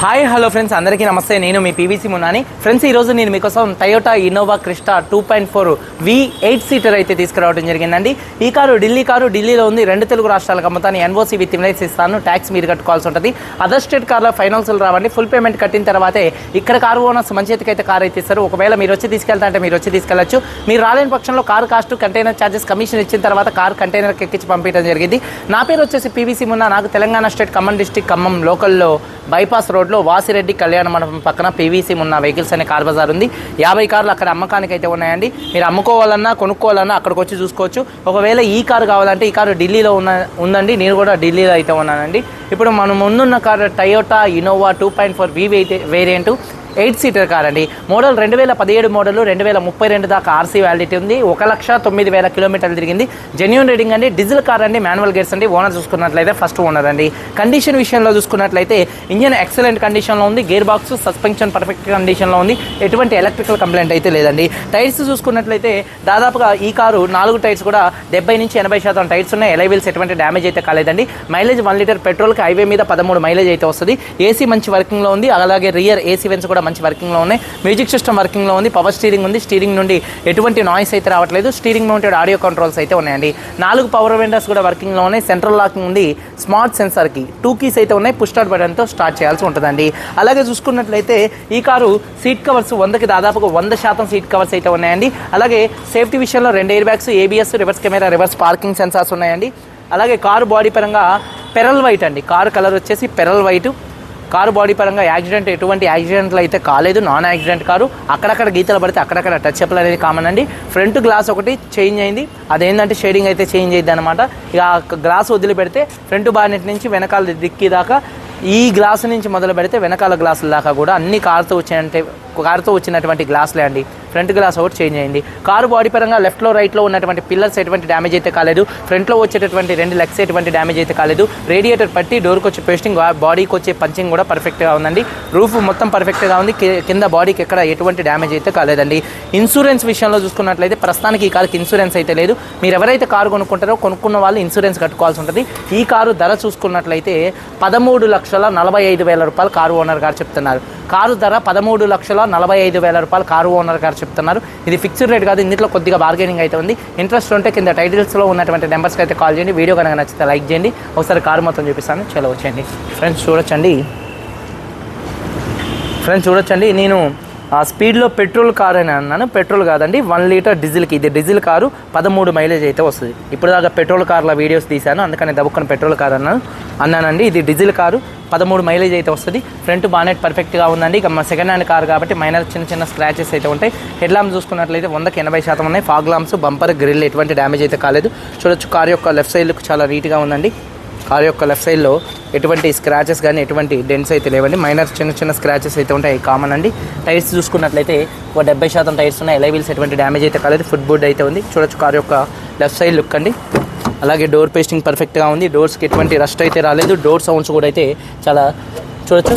Hi hello friends అందరికీ నమస్తే. నేను మీ పీవీసీ మున్నాని ఫ్రెండ్స్ ఈ రోజు నేను మీకోసం Toyota Innova Crysta two point four V eight seater అయితే తీసుకురావడం జరిగిందండి. ఈ కారు ఢిల్లీ కారు ఢిల్లీలో ఉంది. రెండు తెలుగు రాష్ట్రాలకు అమ్ముతాను. ఎన్ఓసీ విత్ ఇన్వైస్ ఇస్తాను. ట్యాక్స్ మీరు కట్టుకోవాల్సి ఉంటుంది. అదర్ స్టేట్ కార్లో ఫైనాన్సులు రావండి. ఫుల్ పేమెంట్ కట్టిన తర్వాతే ఇక్కడ కారు ఓనర్స్ మంచి అయితే కారు అయితే ఇస్తారు. ఒకవేళ మీరు వచ్చి తీసుకెళ్తా అంటే మీరు వచ్చి తీసుకెళ్ళచ్చు. మీరు రాలేని పక్షంలో car cost container charges commission ఇచ్చిన తర్వాత కారు కంటైనర్కి ఎక్కించి పంపించడం జరిగింది. నా పేరు వచ్చేసి పీవీసీ మున్నా నాకు తెలంగాణ స్టేట్ ఖమ్మం డిస్టిక్ ఖమ్మం లోకల్లో బైపాస్ రోడ్ రోడ్లో వాసిరెడ్డి కళ్యాణ మండపం పక్కన పీవీసీ ఉన్న వెహికల్స్ అనే కార్ బజార్ ఉంది. యాభై కార్లు అక్కడ అమ్మకానికి అయితే ఉన్నాయండి. మీరు అమ్ముకోవాలన్నా కొనుక్కోవాలన్నా అక్కడికి వచ్చి చూసుకోవచ్చు. ఒకవేళ ఈ కారు కావాలంటే ఈ కారు ఢిల్లీలో ఉన్న ఉందండి. నేను కూడా ఢిల్లీలో అయితే ఉన్నానండి. ఇప్పుడు మనం ముందున్న car Toyota Innova two point four V variant eight seater car అండి మోడల్ రెండు వేల పదిహేడు మోడల్ రెండు వేల ముప్పై రెండు దాకా ఆర్సీ వ్యాలిడిటీ ఉంది. ఒక లక్ష తొమ్మిది వేల కిలోమీటర్లు తిరిగింది. జెన్యున్ రీడింగ్ అండి. డీజిల్ కార్ అండి. మాన్యువల్ గేర్స్ అండి. ఓనర్ చూసుకున్నట్లయితే ఫస్ట్ ఓనర్ అండి. కండిషన్ విషయంలో చూసుకున్నట్లయితే ఇంజన్ ఎక్సలెంట్ కండిషన్లో ఉంది. గేర్ బాక్స్ సస్పెన్షన్ పర్ఫెక్ట్ కండిషన్లో ఉంది. ఎటువంటి ఎలక్ట్రికల్ కంప్లైంట్ అయితే లేదండి. టైర్స్ చూసుకున్నట్లయితే దాదాపుగా ఈ కారు నాలుగు టైర్స్ కూడా డెబ్బై నుంచి ఎనభై శాతం టైర్స్ ఉన్నాయి. ఎలైవిల్స్ ఎటువంటి డ్యామేజ్ అయితే కాలేదండి. మైలేజ్ వన్ లీటర్ పెట్రోల్కి హైవే మీద పదమూడు మైలేజ్ అయితే వస్తుంది. ఏసీ మంచి వర్కింగ్లో ఉంది. అలాగే రియర్ ఏసీ వెన్స్ కూడా మంచి వర్కింగ్లో ఉన్నాయి. మ్యూజిక్ సిస్టమ్ వర్కింగ్లో ఉంది. పవర్ స్టీరింగ్ ఉంది. స్టీరింగ్ నుండి ఎటువంటి నాయిస్ అయితే రావట్లేదు. స్టీరింగ్ మౌంటెడ్ ఆడియో కంట్రోల్స్ అయితే ఉన్నాయండి. నాలుగు పవర్ విండోస్ కూడా వర్కింగ్లో ఉన్నాయి. సెంట్రల్ లాకింగ్ ఉంది. స్మార్ట్ సెన్సార్కి టూ కీస్ అయితే ఉన్నాయి. పుష్ స్టార్ట్ బటన్తో స్టార్ట్ చేయాల్సి ఉంటుందండి. అలాగే చూసుకున్నట్లయితే ఈ కారు సీట్ కవర్స్ వందకి దాదాపుగా వంద శాతం సీట్ కవర్స్ అయితే ఉన్నాయండి. అలాగే సేఫ్టీ విషయంలో రెండు air bags ABS reverse camera reverse parking sensors ఉన్నాయండి. అలాగే కారు బాడీ పరంగా పెరల్ వైట్ అండి. కారు కలర్ వచ్చేసి పెరల్ వైట్ కారు బాడీ పరంగా యాక్సిడెంట్ ఎటువంటి యాక్సిడెంట్లు అయితే కాలేదు. Non accident car. అక్కడక్కడ గీతలు పడితే అక్కడక్కడ టచ్ అప్లు అనేది కామన్ అండి. ఫ్రంట్ గ్లాస్ ఒకటి చేంజ్ అయింది. అదేంటంటే షేడింగ్ అయితే చేంజ్ అయింది అనమాట ఇక గ్లాస్ వదిలిపెడితే ఫ్రంట్ బానెట్ నుంచి వెనకాల దిక్కి దాకా ఈ గ్లాస్ నుంచి మొదలు పెడితే వెనకాల గ్లాసుల దాకా కూడా అన్ని కారుతో వచ్చినట్టే కారుతో వచ్చినటువంటి గ్లాసులే అండి. ఫ్రంట్ గ్లాస్ ఒకటి చేంజ్ అయింది. కారు బాడీ పరంగా లెఫ్ట్లో రైట్లో ఉన్నటువంటి పిల్లర్స్ ఎటువంటి డ్యామేజ్ అయితే కాలేదు. ఫ్రంట్లో వచ్చేటటువంటి రెండు లెగ్స్ ఎటువంటి డ్యామేజ్ అయితే కాలేదు. రేడియేటర్ పట్టి డోర్కి వచ్చే పేస్టింగ్ బాడీకి వచ్చే పంచింగ్ కూడా పర్ఫెక్ట్గా ఉందండి. రూఫ్ మొత్తం పర్ఫెక్ట్గా ఉంది. కింద బాడీకి ఎక్కడ ఎటువంటి డ్యామేజ్ అయితే కాలేదండి. ఇన్సూరెన్స్ విషయంలో చూసుకున్నట్లయితే ప్రస్తుతానికి ఈ కారుకి ఇన్సూరెన్స్ అయితే లేదు. మీరు ఎవరైతే కారు కొనుక్కుంటారో కొనుక్కున్న వాళ్ళు ఇన్సూరెన్స్ కట్టుకోవాల్సి ఉంటుంది. ఈ కారు ధర చూసుకున్నట్లయితే పదమూడు లక్షల నలభై ఐదు వేల రూపాయలు కారు ఓనర్ గారు చెప్తున్నారు. కారు ధర పదమూడు లక్షల నలభై ఐదు వేల రూపాయలు కారు ఓనర్ గారు చెప్తున్నారు. ఇది ఫిక్స్డ్ రేట్ కాదు ఇందులో కొద్దిగా బార్గెనింగ్ అయితే ఉంది. ఇంట్రెస్ట్ ఉంటే కింద టైటిల్స్లో ఉన్నటువంటి నెంబర్స్కి అయితే కాల్ చేయండి. వీడియో కనుక నచ్చితే లైక్ చేయండి. ఒకసారి కారు మొత్తం చూపిస్తాను. చలో వచ్చేయండి. ఫ్రెండ్స్ చూడొచ్చండి. ఫ్రెండ్స్ చూడొచ్చండి. నేను ఆ స్పీడ్లో పెట్రోల్ కార్ అని అన్నాను. పెట్రోల్ కాదండి వన్ లీటర్ డీజిల్కి ఇది డీజిల్ కారు పదమూడు మైలేజ్ అయితే వస్తుంది. ఇప్పుడు దాకా పెట్రోల్ కార్ల వీడియోస్ తీశాను. అందుకని దబ్బుకొని పెట్రోల్ కార్ అన్నాను. అన్నానండి. ఇది డీజిల్ కారు. పదమూడు మైలేజ్ అయితే వస్తుంది. ఫ్రంట్ బానెట్ పర్ఫెక్ట్గా ఉందండి. ఇక మా సెకండ్ హ్యాండ్ కార్ కాబట్టి మైనర్ చిన్న చిన్న స్క్రాచెస్ అయితే ఉంటాయి. హెడ్ లాంప్స్ చూసుకున్నట్లయితే వందకి ఎనభై శాతం ఉన్నాయి. ఫాగ్ లాంప్స్ బంపర్ గ్రిల్ ఎటువంటి డ్యామేజ్ అయితే కాలేదు. చూడొచ్చు కార్ యొక్క లెఫ్ట్ సైడ్ చాలా నీట్గా ఉందండి. కార్ యొక్క లెఫ్ట్ సైడ్లో ఎటువంటి స్క్రాచెస్ కానీ ఎటువంటి డెంట్స్ అయితే లేవండి. మైనర్ చిన్న చిన్న స్క్రాచెస్ అయితే ఉంటాయి. కామన్ అండి. టైర్స్ చూసుకున్నట్లయితే ఒక డెబ్బై శాతం టైర్స్ ఉన్నాయి. ఎలైవీల్స్ ఎటువంటి డ్యామేజ్ అయితే కాలేదు. ఫుట్ బోర్డ్ అయితే ఉంది. చూడొచ్చు కార్ యొక్క లెఫ్ట్ సైడ్ లుక్ అండి. అలాగే డోర్ పేస్టింగ్ పర్ఫెక్ట్గా ఉంది. డోర్స్కి ఎటువంటి రస్ట్ అయితే రాలేదు. డోర్ సౌండ్స్ కూడా అయితే చాలా చూడొచ్చు.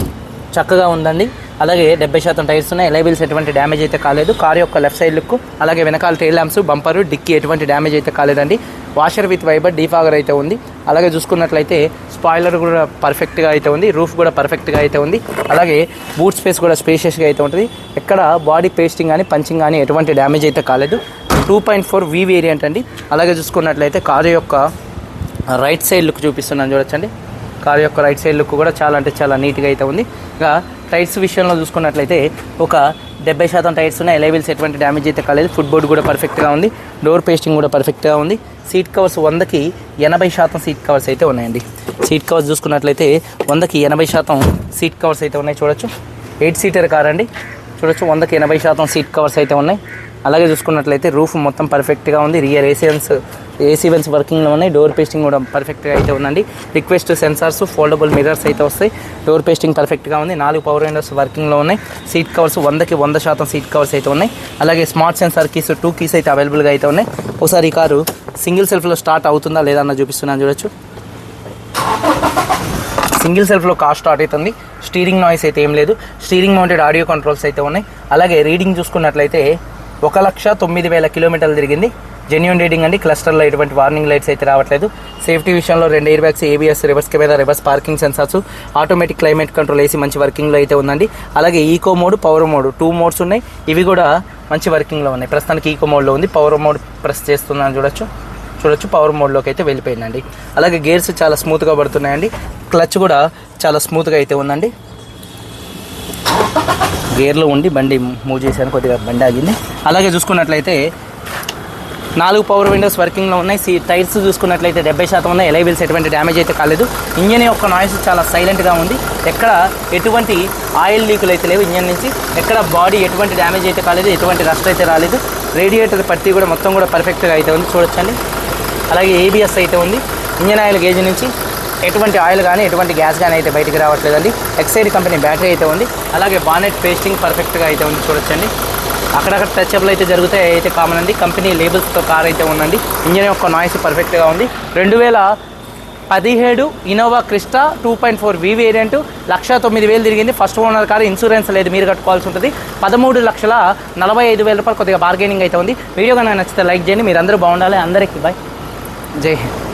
చక్కగా ఉందండి. అలాగే డెబ్బై శాతం టైర్స్ ఉన్నాయి. ఎలైబిల్స్ ఎటువంటి డ్యామేజ్ అయితే కాలేదు. కార్ యొక్క లెఫ్ట్ సైడ్ లుక్ అలాగే వెనకాల టైల్ ల్యాంప్స్ బంపర్ డిక్కీ ఎటువంటి డ్యామేజ్ అయితే కాలేదండి. వాషర్ విత్ వైబర్ డీఫాగర్ అయితే ఉంది. అలాగే చూసుకున్నట్లయితే స్పాయిలర్ కూడా పర్ఫెక్ట్గా అయితే ఉంది. రూఫ్ కూడా పర్ఫెక్ట్గా అయితే ఉంది. అలాగే బూట్ స్పేస్ కూడా స్పేషియస్గా అయితే ఉంటుంది. ఎక్కడ బాడీ పేస్టింగ్ కానీ పంచింగ్ కానీ ఎటువంటి డ్యామేజ్ అయితే కాలేదు. Two point four V variant అండి. అలాగే చూసుకున్నట్లయితే కారు యొక్క రైట్ సైడ్ లుక్ చూపిస్తున్నాను చూడొచ్చండి. కారు యొక్క రైట్ సైడ్ లుక్ కూడా చాలా అంటే చాలా నీట్గా అయితే ఉంది. ఇంకా టైర్స్ విషయంలో చూసుకున్నట్లయితే ఒక డెబ్బై శాతం టైర్స్ ఉన్నాయి. ఎలైవిల్స్ ఎటువంటి డ్యామేజ్ అయితే కాలేదు. ఫుట్ బోర్డ్ కూడా పర్ఫెక్ట్గా ఉంది. డోర్ పేస్టింగ్ కూడా పర్ఫెక్ట్గా ఉంది. సీట్ కవర్స్ వందకి ఎనభై శాతం సీట్ కవర్స్ అయితే ఉన్నాయండి. సీట్ కవర్స్ చూసుకున్నట్లయితే వందకి ఎనభై శాతం సీట్ కవర్స్ అయితే ఉన్నాయి. చూడొచ్చు. ఎయిట్ సీటర్ కార్ అండి. చూడొచ్చు. వందకి ఎనభై శాతం సీట్ కవర్స్ అయితే ఉన్నాయి. అలాగే చూసుకున్నట్లయితే రూఫ్ మొత్తం పర్ఫెక్ట్గా ఉంది. రియర్ ఏసియన్స్ ఏసీ వెల్స్ వర్కింగ్లో ఉన్నాయి. డోర్ పేస్టింగ్ కూడా పర్ఫెక్ట్గా అయితే ఉందండి. రిక్వెస్ట్ సెన్సార్స్ ఫోల్డబుల్ మిరర్స్ అయితే వస్తాయి. డోర్ పేస్టింగ్ పర్ఫెక్ట్గా ఉంది. నాలుగు పవర్ విండోస్ వర్కింగ్లో ఉన్నాయి. సీట్ కవర్స్ వందకి వంద శాతం సీట్ కవర్స్ అయితే ఉన్నాయి. అలాగే smart sensor keys two keys అయితే అవైలబుల్గా అయితే ఉన్నాయి. ఒకసారి ఈ కారు సింగిల్ సెల్ఫ్లో స్టార్ట్ అవుతుందా లేదా అన్న చూపిస్తున్నాను చూడొచ్చు. సింగిల్ సెల్ఫ్లో కార్ స్టార్ట్ అవుతుంది. స్టీరింగ్ నాయిస్ అయితే ఏం లేదు. స్టీరింగ్ మౌంటెడ్ ఆడియో కంట్రోల్స్ అయితే ఉన్నాయి. అలాగే రీడింగ్ చూసుకున్నట్లయితే ఒక లక్ష తొమ్మిది వేల కిలోమీటర్లు తిరిగింది. జెన్యున్ రీడింగ్ అండి. క్లస్టర్లో ఎటువంటి వార్నింగ్ లైట్స్ అయితే రావట్లేదు. సేఫ్టీ విషయంలో రెండు air bags ABS reverse camera reverse parking sensors automatic climate control AC మంచి వర్కింగ్లో అయితే ఉందండి. అలాగే eco mode power mode two modes ఉన్నాయి. ఇవి కూడా మంచి వర్కింగ్లో ఉన్నాయి. ప్రస్తుతానికి ఈకో మోడ్లో ఉంది. పవర్ మోడ్ ప్రెస్ చేస్తున్నాను చూడొచ్చు. చూడొచ్చు. పవర్ మోడ్లోకి అయితే వెళ్ళిపోయిందండి. అలాగే గేర్స్ చాలా స్మూత్గా పడుతున్నాయండి. క్లచ్ కూడా చాలా స్మూత్గా అయితే ఉందండి. గేర్లో ఉండి బండి మూవ్ చేశాను. కొద్దిగా బండి ఆగింది. అలాగే చూసుకున్నట్లయితే నాలుగు పవర్ విండోస్ వర్కింగ్లో ఉన్నాయి. సీ టైర్స్ చూసుకున్నట్లయితే డెబ్బై శాతం ఉన్నాయి. ఎలైబిల్స్ ఎటువంటి డ్యామేజ్ అయితే కాలేదు. ఇంజన్ యొక్క నాయిస్ చాలా సైలెంట్గా ఉంది. ఎక్కడ ఎటువంటి ఆయిల్ లీకులు అయితే లేవు ఇంజన్ నుంచి. ఎక్కడ బాడీ ఎటువంటి డ్యామేజ్ అయితే కాలేదు ఎటువంటి రస్ట్ అయితే రాలేదు. రేడియేటర్ పట్టి కూడా మొత్తం కూడా పర్ఫెక్ట్గా అయితే ఉంది. చూడొచ్చండి. అలాగే ఏబిఎస్ అయితే ఉంది. ఇంజన్ ఆయిల్ గేజ్ నుంచి ఎటువంటి ఆయిల్ కానీ ఎటువంటి గ్యాస్ కానీ అయితే బయటికి రావట్లేదండి. ఎక్సైడ్ కంపెనీ బ్యాటరీ అయితే ఉంది. అలాగే బానెట్ పేస్టింగ్ పర్ఫెక్ట్గా అయితే ఉంది. చూడొచ్చండి. అక్కడక్కడ టచ్అప్లు అయితే జరుగుతాయి. అయితే కామన్ అండి. కంపెనీ లేబుల్స్తో కార్ అయితే ఉందండి. ఇంజన్ యొక్క నాయిస్ పర్ఫెక్ట్గా ఉంది. రెండు వేల పదిహేడు Innova Crysta two point four V variant lakh తొమ్మిది వేలు తిరిగింది. ఫస్ట్ ఓనర్ కారు ఇన్సూరెన్స్ లేదు. మీరు కట్టుకోవాల్సి ఉంటుంది. పదమూడు లక్షల నలభై ఐదు వేల రూపాయలు కొద్దిగా బార్గెనింగ్ అయితే ఉంది. వీడియో కనుక నచ్చితే లైక్ చేయండి. మీరు అందరూ బాగుండాలి. అందరికీ బాయ్ జై హింద్.